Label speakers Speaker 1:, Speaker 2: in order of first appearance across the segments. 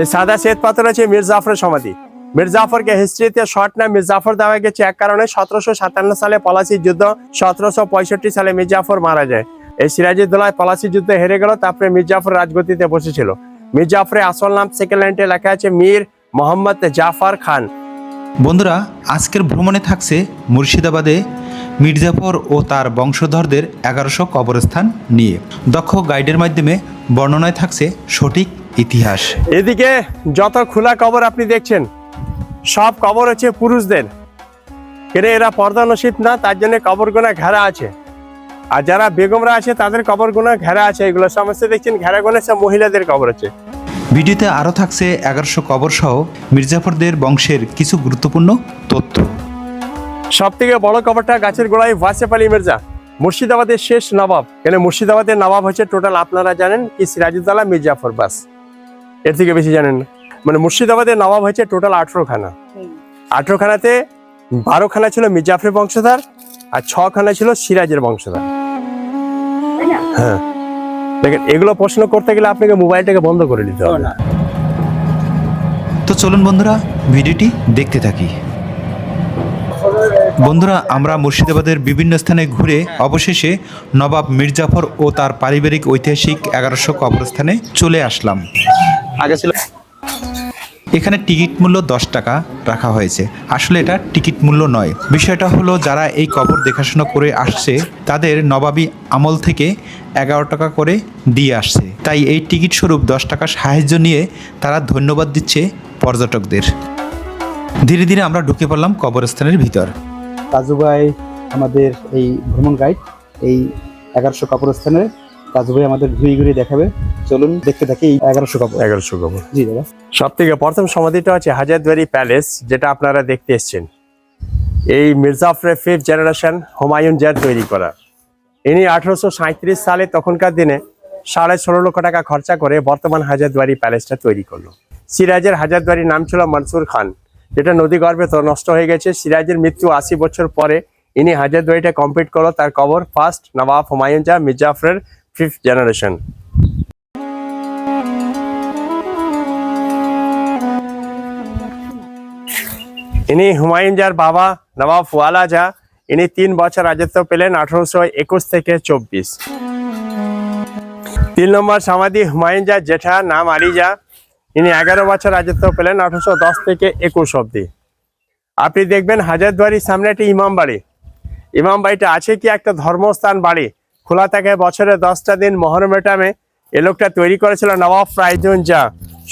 Speaker 1: এই সাদা শ্বেত পাথর আছে মীর জাফরের সমাধি। মীর জাফরকে হিস্ট্রিতে শর্ট না মীর জাফর দেওয়া গেছে এক কারণে সতেরোশো সাতান্ন সালে পলাশির যুদ্ধ, সতেরোশো পঁয়ষট্টি সালে মীর জাফর মারা যায়। এই সিরাজিদ্দোলায় পলাশির যুদ্ধে হেরে গেল, তারপরে মীর জাফর রাজগতিতে বসেছিল। মীর জাফরের আসল নাম সেকেন্ড লাইনটে লেখা আছে মীর মোহাম্মদ জাফর খান।
Speaker 2: বন্ধুরা, আজকের ভ্রমণে থাকছে মুর্শিদাবাদে মির্জাফর ও তার বংশধরদের এগারোশো কবরস্থান নিয়ে। দক্ষ গাইডের মাধ্যমে বর্ণনায় থাকছে সঠিক ইতিহাস।
Speaker 1: এদিকে যত খোলা কবর আপনি দেখছেন সব কবর হচ্ছে পুরুষদের। কেন এরা পর্দা নসিব না তার জন্য কবর গোনা ঘেরা আছে। আর যারা বেগমরা আছে তাদের কবর গোনা ঘেরা আছে। এগুলো সমস্ত দেখছেন ঘেরা গোনা সব মহিলাদের কবর আছে।
Speaker 2: ভিডিওতে আরও থাকছে এগারোশো কবর সহ মির্জাফরদের বংশের কিছু গুরুত্বপূর্ণ তথ্য।
Speaker 1: সব থেকে বড় কবরটা গাছের গোড়ায় ওয়াসেফ আলী মির্জা। মুর্শিদাবাদের শেষ নবাব। কেন মুর্শিদাবাদের নবাব হচ্ছে টোটাল আপনারা জানেন কি সিরাজুদ্দৌলা মির্জাফর বাসের থেকে বেশি জানেন মানে মুর্শিদাবাদের নবাব হয়েছে টোটাল আঠেরো খানা আঠেরো খানাতে বারো খানা ছিল মির্জাফরের বংশধর আর ছ খানা ছিল সিরাজের বংশধর। হ্যাঁ। দেখেন, এগুলো প্রশ্ন করতে গেলে আপনাকে মোবাইলটাকে বন্ধ করে দিতে হবে।
Speaker 2: তো চলুন বন্ধুরা, ভিডিওটি দেখতে থাকি। বন্ধুরা, আমরা মুর্শিদাবাদের বিভিন্ন স্থানে ঘুরে অবশেষে নবাব মির্জাফর ও তার পারিবারিক ঐতিহাসিক এগারোশো কবরস্থানে চলে আসলাম।
Speaker 1: আগে ছিল
Speaker 2: এখানে টিকিট মূল্য দশ টাকা রাখা হয়েছে। আসলে এটা টিকিট মূল্য নয়। বিষয়টা হলো, যারা এই কবর দেখাশোনা করে আসছে, তাদের নবাবী আমল থেকে এগারো টাকা করে দিয়ে আসছে। তাই এই টিকিট স্বরূপ দশ টাকা সাহায্য নিয়ে তারা ধন্যবাদ দিচ্ছে পর্যটকদের। ধীরে ধীরে আমরা ঢুকে পড়লাম কবরস্থানের ভিতর।
Speaker 3: কাজু ভাই আমাদের এই ভ্রমণ গাইড এই এগারোশো কবরস্থানে কাজু ভাই আমাদের ঘুরে ঘুরে দেখাবে। চলুন দেখতে থাকি এই এগারোশো কবর
Speaker 1: এগারোশো কবর
Speaker 3: জি দাদা।
Speaker 1: সব থেকে প্রথম সমাধিটা হচ্ছে হাজারদুয়ারি প্যালেস যেটা আপনারা দেখতে এসছেন। এই মির্জাফরের ফিফথ জেনারেশন হুমায়ুন জার তৈরি করা। ইনি আঠারোশো সাঁত্রিশ সালে তখনকার দিনে সাড়ে ষোলো লক্ষ টাকা খরচা করে বর্তমান হাজারদুয়ারি প্যালেসটা তৈরি করল। সিরাজের হাজারদুয়ারি নাম ছিল মনসুর খান। যেটা নদী গর্ভে তো নষ্ট হয়ে গেছে। সিরাজের মৃত্যু আশি বছর পরে। ইনি হাজারদুয়ারিটা কমপ্লিট করল। তার কবর ফার্স্ট নবাব হুমায়ুন জাহ মির্জাফরের ফিফথ জেনারেশন ইনি হুমায়ুন জার বাবা নবাব ফুয়ালা জা ইনি তিন বছর রাজত্ব পেলেন আঠারোশো একুশ থেকে চব্বিশ। তিন নম্বর সমাধি হুমায়ুন জার জেঠা, নাম আলী জা ইনি এগারো বছর রাজত্ব পেলেন আঠারোশো দশ থেকে একুশ অব্দি আপনি দেখবেন হাজারদুয়ারির সামনে একটি ইমাম বাড়ি। ইমাম বাড়িটা আছে কি একটা ধর্মস্থান বাড়ি। খোলা থাকে বছরে দশটা দিন মহরমেটামে এ লোকটা তৈরি করেছিল নবাব ফ্রাইজুন জা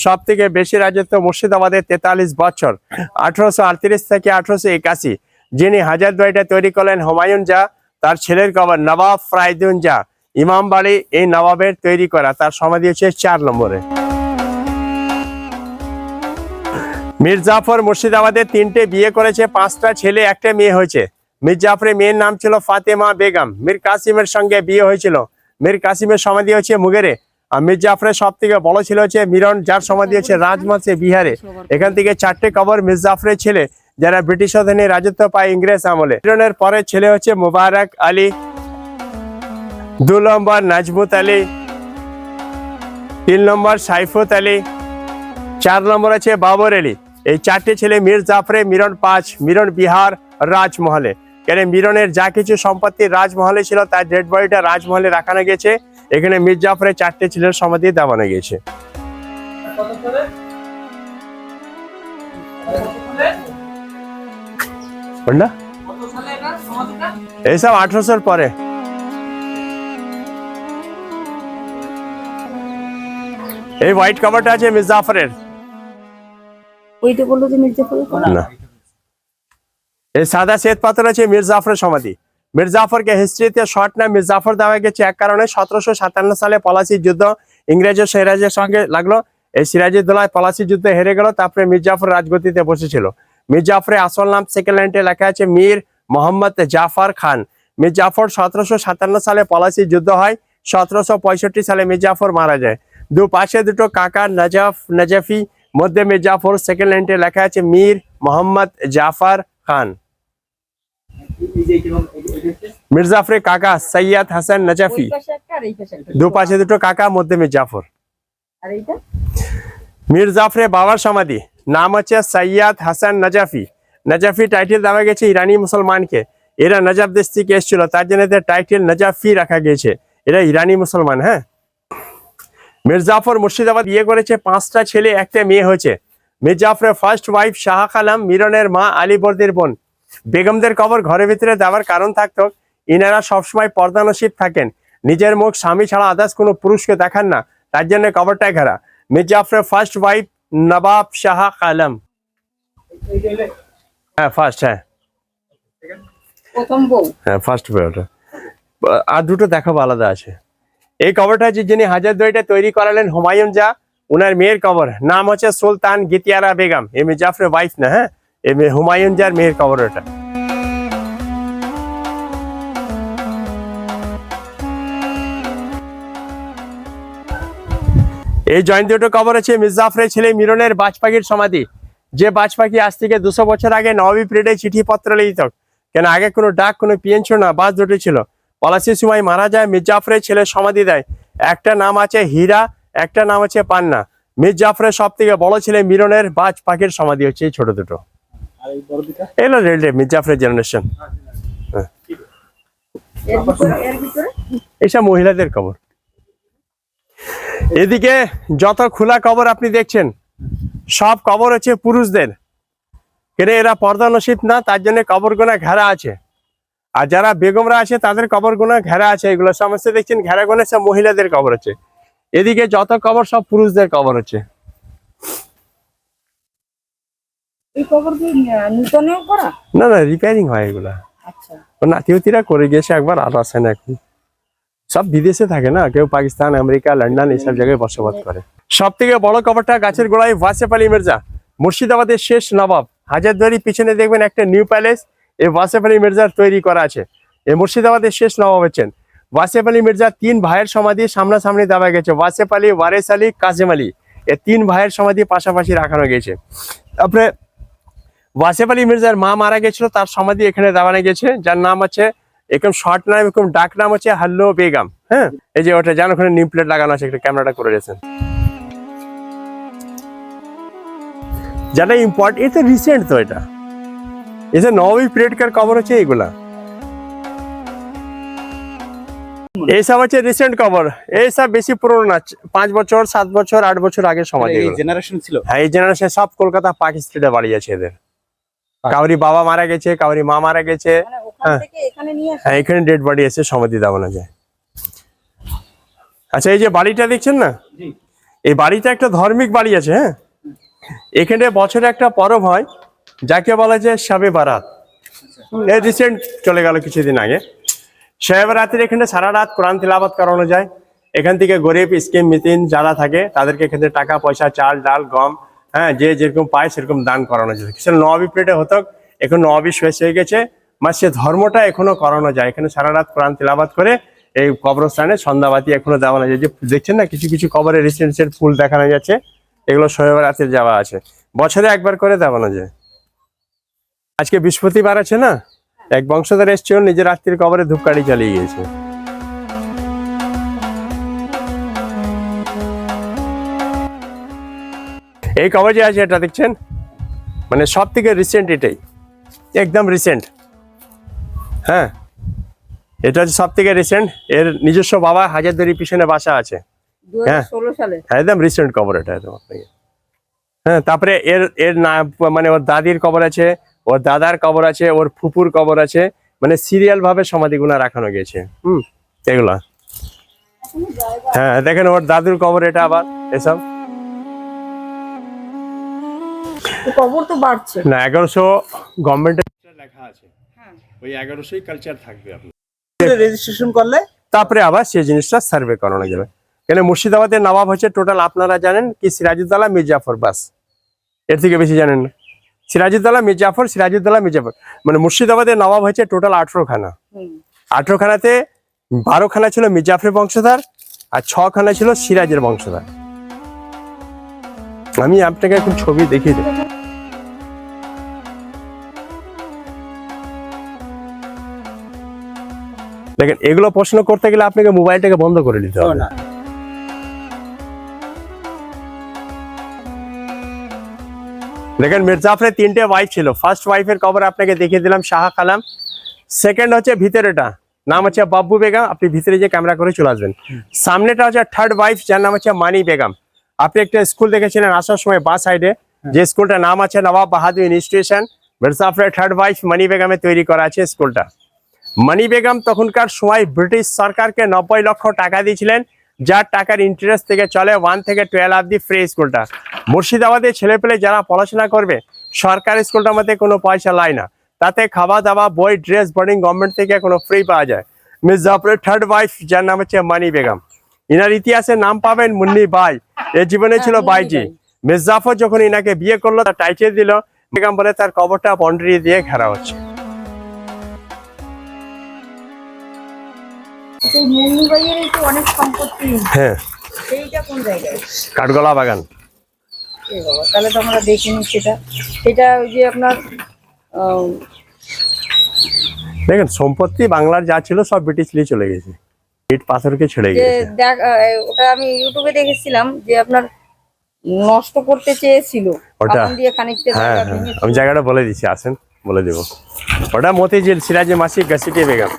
Speaker 1: সব থেকে বেশি রাজত্ব মুর্শিদাবাদের তেতাল্লিশ বছর, আঠারোশো আটত্রিশ থেকে আঠারোশো একাশি। যিনি হাজারদুয়ারিটা তৈরি করলেন হুমায়ুন জা তার ছেলের কবর নবাব ফ্রাইজুন জা ইমাম বাড়ি এই নবাবের তৈরি করা, তার সমাধি হচ্ছে চার নম্বরে। মীর জাফর মুর্শিদাবাদের তিনটে বিয়ে করেছে, পাঁচটা ছেলে, একটা মেয়ে হয়েছে। মীর জাফরের মেয়ের নাম ছিল ফাতেমা বেগম। মীর কাসিমের সঙ্গে বিয়ে হয়েছিল। মীর কাসিমের সমাধি হচ্ছে মুগেরে। আর মীর জাফরের সব থেকে বড় ছিল হচ্ছে মিরন, যার সমাধি হচ্ছে রাজমাসে বিহারে। এখান থেকে চারটে কবর মীর জাফরের ছেলে, যারা ব্রিটিশ অধীনে রাজত্ব পায় ইংরেজ আমলে। মিরনের পরে ছেলে হচ্ছে মুবারক আলী, দু নম্বর নাজমুত আলী, তিন নম্বর সাইফুত আলী চার নম্বর আছে বাবর আলী এই চারটে ছেলে মীর জাফরে, মিরন পাঁচ, মিরন বিহার, রাজমহলে। কেন মিরনের যা কিছু সম্পত্তি রাজমহলে ছিল, তার ডেড বডিটা রাজমহলে রাখানো গেছে। এখানে মীর জাফরের চারটে ছেলের সমাধি দেওয়ানো গেছে। এইসব আঠারোশোর পরে। এই হোয়াইট কভারটা আছে মীর জাফরের।
Speaker 4: ওইটা বলল যে মির্জাফরের করা
Speaker 1: না। এই সাদা শ্বেত পাথর আছে মীর জাফরের সমাধি। মীর জাফরকে হিস্ট্রিতে শর্ট নাম মীর জাফর দেওয়া গেছে এক কারণে সতেরোশো সাতান্ন সালে পলাশির যুদ্ধ ইংরেজ ও সিরাজের সঙ্গে লাগল। এই পলাশির হেরে গেল, তারপরে মীর জাফর রাজগতিতে বসেছিল। মীর জাফরের আসল নাম সেকেন্ড লাইনটে লেখা আছে মীর মোহাম্মদ জাফর খান। মীর জাফর সতেরোশো সাতান্ন সালে পলাশির যুদ্ধ হয়, সতেরোশো পঁয়ষট্টি সালে মীর জাফর মারা যায়। দু পাশে দুটো কাকা নজাফ নজাফি মধ্যে মীর জাফর সেকেন্ড লাইনটে লেখা আছে মীর মোহাম্মদ জাফর খান। মীর জাফরের কাকা সৈয়দ হাসান নজাফি।
Speaker 4: ওই পাশে একটা আর এই পাশে একটা।
Speaker 1: দু পাশে দুটো কাকা মধ্যে মীর জাফর।
Speaker 4: এইটা?
Speaker 1: বাবার সমাধি নাম হচ্ছে সৈয়াদ হাসান নাজাফি। নাজাফি টাইটেল দেওয়া গেছে ইরানি মুসলমানকে। এরা নজাফ দেশ থেকে এসেছিল তার জন্য টাইটেল নজাফি রাখা গিয়েছে। এরা ইরানি মুসলমান হ্যাঁ? মির্জাফর মুর্শিদাবাদ বিয়ে করেছে পাঁচটা ছেলে একটা মেয়ে হয়েছে। মির্জাফরের ফার্স্ট ওয়াইফ শাহ আলম মিরনের মা আলীবর্দির বোন। বেগমদের কবর ঘরের ভিতরে দেওয়ার কারণ থাকতো ইনারা সবসময় পর্দানসিব থাকেন। নিজের মুখ স্বামী ছাড়া আদার্স কোনো পুরুষকে দেখান না তার জন্য কবরটাই ঘেরা। মির্জাফরের ফার্স্ট ওয়াইফ নবাব শাহ আলম হ্যাঁ ফার্স্ট হ্যাঁ। হ্যাঁ ফার্স্ট আর দুটো দেখাবো আলাদা আছে। এই কবরটা যে যিনি হাজার দইটা তৈরি করালেন হুমায়ুন জা উনার মেয়ের কবর নাম হচ্ছে সুলতান গিতিয়ারা বেগম। এম জাফরের ওয়াইফ না হ্যাঁ? এম হুমায়ুন জার মেয়ের কবর ওটা। এই জয়ন্তী দুটো কবর আছে মির্জাফরের ছেলে মিরনের বাজ পাখির সমাধি। যে বাজ পাখি আজ থেকে দুশো বছর আগে নবী চিঠি পত্র লিখিত। কেন, আগে কোনো ডাক, কোনো ছিল না, বাস দুটো ছিল। পলাশির সময় মারা যায় মির্জাফরের ছেলে সমাধি দেয়। একটা নাম আছে হীরা একটা নাম আছে পান্না। মির্জাফরের সব থেকে বড় ছেলে মিরনের বাজ পাখির সমাধি হচ্ছে এই ছোট দুটো। এগুলো রেলটে মির্জাফরের জেনারেশন এইসব মহিলাদের কবর। এদিকে যত খোলা কবর আপনি দেখছেন সব কবর হচ্ছে পুরুষদের। কেন এরা পর্দা নসিব না তার জন্য কবর গোনা ঘেরা আছে। আর যারা বেগমরা আছে তাদের কবর গোনা ঘেরা আছে এগুলো সমস্ত দেখছেন ঘেরা গোনা সব মহিলাদের কবর আছে এদিকে যত কবর সব পুরুষদের কবর হচ্ছে। না না রিপেয়ারিং হয় এগুলা।
Speaker 4: আচ্ছা।
Speaker 1: ওর নাতিহতিরা করে গেছে একবার আর আসে না এখন। সব বিদেশে থাকে না কেউ পাকিস্তান আমেরিকা লন্ডন এইসব জায়গায় বসবাস করে। সব থেকে বড় কবরটা গাছের গোড়ায় ওয়াসেফ আলী মির্জা মুর্শিদাবাদের শেষ নবাব। হাজারদুয়ারি পিছনে দেখবেন একটা নিউ প্যালেস এই ওয়াসেফ আলী মির্জার তৈরি করা আছে। এই মুর্শিদাবাদের শেষ নবাব হচ্ছেন। ওয়াসেফ আলী মির্জা তিন ভাইয়ের সমাধি সামনাসামনি দেওয়া গেছে। ওয়াসেফ আলী, ওয়ারেস আলী কাজেম আলী এ তিন ভাইয়ের সমাধি পাশাপাশি রাখানো গেছে। তারপরে ওয়াসেফ আলী মির্জার মা মারা গেছিল, তার সমাধি এখানে দেওয়ানো গেছে। যার নাম আছে এরকম শর্ট নাম এরকম ডাক নাম হচ্ছে হাল্লো বেগম। হ্যাঁ? এই যে ওটা যেন ওখানে নিম প্লেট লাগানো আছে, একটা ক্যামেরাটা করে দিয়েছেন যেটা ইম্পর্ট এটা রিসেন্ট তো এটা। এটা নবী পিরিয়ডকার কভার হচ্ছে এইগুলা। এইসব হচ্ছে রিসেন্ট কভার এইসব বেশি পুরনো না পাঁচ বছর সাত বছর আট বছর আগে সমাধি
Speaker 3: এই জেনারেশন ছিল?
Speaker 1: হ্যাঁ এই জেনারেশন সব কলকাতা পার্ক স্ট্রিটে বাড়ি আছে এদের। কাউরি বাবা মারা গেছে কাউরি মা মারা গেছে।
Speaker 4: মানে
Speaker 1: হ্যাঁ।
Speaker 4: এখানে
Speaker 1: হ্যাঁ এখানে ডেড বডি এসে সমাধি দেওয়ানো যায় আচ্ছা এই যে বাড়িটা দেখছেন না? এই বাড়িটা একটা ধার্মিক বাড়ি আছে হ্যাঁ? এখানে বছরে একটা পরব হয়। যাকে বলা যায় শাবে বারাত। এই রিসেন্ট চলে গেল কিছুদিন আগে। শাবে বারাতের এখানে সারা রাত কোরআন তিলাবাত করানো যায়। এখান থেকে গরিব স্কিম মিতিন যারা থাকে, তাদেরকে এখানে টাকা, পয়সা, চাল, ডাল, গম হ্যাঁ যে যেরকম পায় সেরকম দান করানো যায়। সেটা নবী প্লেটে হতো এখন নবাবি শেষ হয়ে গেছে। মানে সে ধর্মটা এখনও করানো যায়। এখানে সারা রাত কোরআন তিলাবাত করে এই কবরস্থানে সন্ধ্যাবাতি এখনও দেওয়ানো যায় যে দেখছেন না, কিছু কিছু কবরে রিসেন্ট ফুল দেখানো যাচ্ছে। এগুলো শোয়েব রাতের যাওয়া আছে। বছরে একবার করে দেওয়ানো যায় আজকে বৃহস্পতিবার আছে না? এক বংশধর এসছে ওর নিজের রাত্রির কবরে ধূপকাঠি চালিয়ে গিয়েছে। এই কবর যে আছে এটা দেখছেন? মানে সব থেকে রিসেন্ট এটাই। একদম রিসেন্ট হ্যাঁ। এটা হচ্ছে সব থেকে রিসেন্ট এর নিজস্ব বাবা হাজারদারি পিছনে বাসা আছে।
Speaker 4: সালে।
Speaker 1: হ্যাঁ, একদম রিসেন্ট কবর এটা একদম আপনাকে। হ্যাঁ তারপরে এর এর না মানে ওর দাদির কবর আছে ওর দাদার কবর আছে ওর ফুপুর কবর আছে মানে সিরিয়াল ভাবে সমাধিগুলো রাখানো গেছে। হুম এগুলা। হ্যাঁ দেখেন ওর দাদুর কবর এটা আবার এসব
Speaker 4: কবর তো বাড়ছে।
Speaker 1: না এগারোশো গভর্নমেন্টের লেখা আছে।
Speaker 4: হ্যাঁ।
Speaker 1: ওই এগারোশোই কালচার থাকবে আপনার।
Speaker 3: রেজিস্ট্রেশন করলে?
Speaker 1: তারপরে আবার সেই জিনিসটা সার্ভে করানো যাবে। কেন মুর্শিদাবাদের নবাব হচ্ছে টোটাল আপনারা জানেন কি সিরাজউদ্দৌলা মির্জাফর বাস। এর থেকে বেশি জানেন না। সিরাজউদ্দৌলা মির্জাফর সিরাজউদ্দৌলা মির্জাফর। মানে মুর্শিদাবাদের নবাব হয়েছে টোটাল আঠেরো খানা
Speaker 4: হুম।
Speaker 1: আঠেরো খানাতে বারো খানা ছিল মির্জাফরের বংশধর আর ছ খানা ছিল সিরাজের বংশধর। আমি আপনাকে এখন ছবি দেখিয়ে দেবো। দেখেন এগুলো প্রশ্ন করতে গেলে আপনাকে মোবাইলটাকে বন্ধ করে দিতে হবে।
Speaker 3: না।
Speaker 1: দেখেন মির্জাফরের তিনটে ওয়াইফ ছিল। ফার্স্ট ওয়াইফের কবর আপনাকে দেখিয়ে দিলাম, শাহ কালাম সেকেন্ড হচ্ছে ভিতরেটা, নাম হচ্ছে বাব্বু বেগম। আপনি ভিতরে যে ক্যামেরা করে চলে আসবেন। সামনেটা হচ্ছে থার্ড ওয়াইফ যার নাম হচ্ছে মানি বেগম। আপনি একটা স্কুল দেখেছিলেন আসার সময় বা সাইডে যে স্কুলটার নাম আছে নবাব বাহাদুর ইনস্টিটিউশন মির্জাফরের থার্ড ওয়াইফ মানি বেগমে তৈরি করা আছে স্কুলটা মানি বেগম তখনকার সময় ব্রিটিশ সরকারকে নব্বই লক্ষ টাকা দিয়েছিলেন। যার টাকার ইন্টারেস্ট থেকে চলে ওয়ান থেকে টুয়েলভ অব্দি ফ্রি স্কুলটা মুর্শিদাবাদের ছেলেপেলে যারা পড়াশোনা করবে সরকারি স্কুলটার মধ্যে কোনো পয়সা লাই না। তাতে খাওয়া দাওয়া বই ড্রেস বোর্ডিং গভর্নমেন্ট থেকে কোনো ফ্রি পাওয়া যায়। মিস জাফরের থার্ড ওয়াইফ যার নাম হচ্ছে মানি বেগম। ইনার ইতিহাসে নাম পাবেন মুন্নি বাই। এর জীবনে ছিল বাইজি। মিস জাফর যখন ইনাকে বিয়ে করল তার টাইটেল দিল বেগম বলে তার কবরটা বন্ডারি দিয়ে ঘেরা হচ্ছে।
Speaker 4: সেই মুন্নি ভাইয়ের এই তো অনেক সম্পত্তি।
Speaker 1: হ্যাঁ।
Speaker 4: সেইটা কোন জায়গায়?
Speaker 1: কাঠগোলা বাগান।
Speaker 4: এ বাবা তাহলে তো আমরা দেখিনি সেটা। সেটা ওই যে আপনার
Speaker 1: দেখেন সম্পত্তি বাংলার যা ছিল সব ব্রিটিশ নিয়ে চলে গেছে। ইট পাথরকে ছেড়ে গেছে।
Speaker 4: দেখ ওটা আমি ইউটিউবে দেখেছিলাম যে আপনার নষ্ট করতে চেয়েছিল।
Speaker 1: ওটা?
Speaker 4: দিয়ে খানিকটা
Speaker 1: হ্যাঁ হ্যাঁ। আমি জায়গাটা বলে দিচ্ছি আসেন বলে দেবো। ওটা মতিঝিল সিরাজে মাসি গাছিটি বেগম।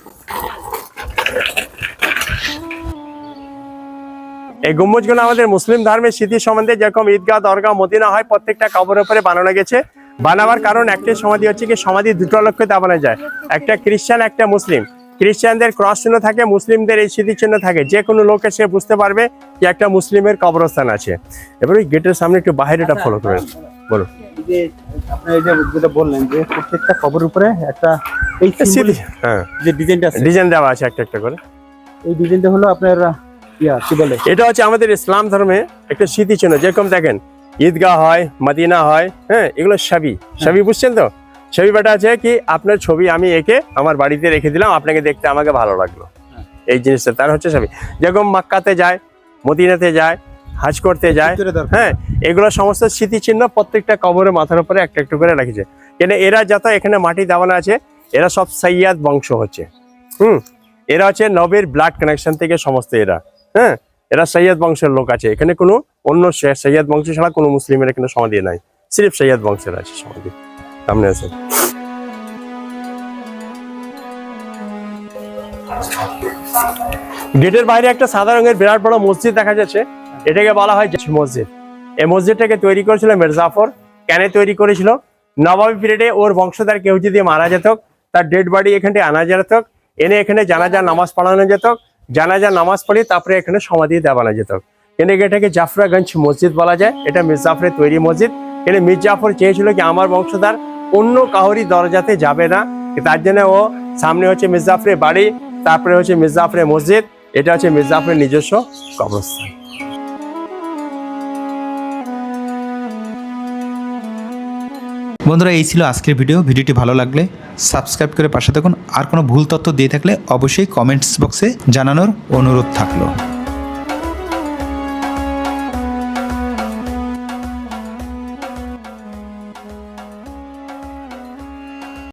Speaker 1: এই গম্বুজগুলো আমাদের মুসলিম ধর্মের স্মৃতি সম্বন্ধে যেরকম ঈদগাহ দরগা মদিনা হয় প্রত্যেকটা কবর উপরে বানানো গেছে। বানাবার কারণ একটাই সমাধি হচ্ছে কি সমাধি দুটো লক্ষ্যে দাবানো যায়। একটা খ্রিস্টান একটা মুসলিম। খ্রিস্টানদের ক্রস চিহ্ন থাকে মুসলিমদের এই স্মৃতি চিহ্ন থাকে। যে কোনো লোক এসে বুঝতে পারবে কি একটা মুসলিমের কবরস্থান আছে। এবার ওই গেটের সামনে একটু বাইরেটা ফলো করেন। বলুন।
Speaker 3: যে আপনি যে যেটা বললেন যে প্রত্যেকটা কবর উপরে একটা এই
Speaker 1: হ্যাঁ।
Speaker 3: যে ডিজাইনটা আছে।
Speaker 1: ডিজাইন দেওয়া আছে একটা একটা করে।
Speaker 3: এই ডিজাইনটা হলো আপনার
Speaker 1: এটা হচ্ছে আমাদের ইসলাম ধর্মে একটা স্মৃতি চিহ্ন যেরকম দেখেন ঈদগাহ হয় মদিনা হয় হ্যাঁ এগুলো ছবি। ছবি বুঝছেন তো? ছবি বাটা আছে কি আপনার ছবি আমি এঁকে আমার বাড়িতে রেখে দিলাম আপনাকে দেখতে আমাকে ভালো লাগল। এই জিনিসটা তার হচ্ছে ছবি। যেরকম মাক্কাতে যায় মদিনাতে যায় হাজ করতে যায় হ্যাঁ এগুলো সমস্ত স্মৃতিচিহ্ন প্রত্যেকটা কবরের মাথার উপরে একটা একটু করে রেখেছে। কেন এরা যত এখানে মাটি দেওয়ানো আছে এরা সব সৈয়াদ বংশ হচ্ছে। হুম এরা হচ্ছে নবীর ব্লাড কানেকশন থেকে সমস্ত এরা। হ্যাঁ? এরা সৈয়দ বংশের লোক আছে। এখানে কোনো অন্য সৈয়দ বংশ ছাড়া কোনো মুসলিমের এখানে সমাধি নাই। সিরিফ সৈয়দ বংশের আছে সমাধি। সামনে আছে। গেটের বাইরে একটা সাদা রঙের বিরাট বড় মসজিদ দেখা যাচ্ছে। এটাকে বলা হয় মসজিদ। এই মসজিদটাকে তৈরি করেছিল মির্জাফর। কেন তৈরি করেছিল? নবাবী পিরিয়ডে ওর বংশধর কেউ যদি মারা যেত, তার ডেড বডি এখানে আনা যেত। এনে এখানে জানাজা নামাজ পড়ানো যেত। জানাজা, নামাজ পড়ি তারপরে এখানে সমাধি দেওয়ানো যেত। কেন এটাকে জাফরাগঞ্জ মসজিদ বলা যায়। এটা মির্জাফরের তৈরি মসজিদ। কেন মির্জাফর চেয়েছিল কি আমার বংশধার অন্য কাহরি দরজাতে যাবে না। তার জন্য ও সামনে হচ্ছে মির্জাফরের বাড়ি, তারপরে হচ্ছে মির্জাফরের মসজিদ। এটা হচ্ছে মির্জাফরের নিজস্ব কবরস্থান।
Speaker 2: বন্ধুরা, এই ছিল আজকের ভিডিও। ভিডিওটি ভালো লাগলে সাবস্ক্রাইব করে পাশে থাকুন। আর কোনো ভুল তথ্য দিয়ে থাকলে অবশ্যই কমেন্টস বক্সে জানানোর অনুরোধ থাকল।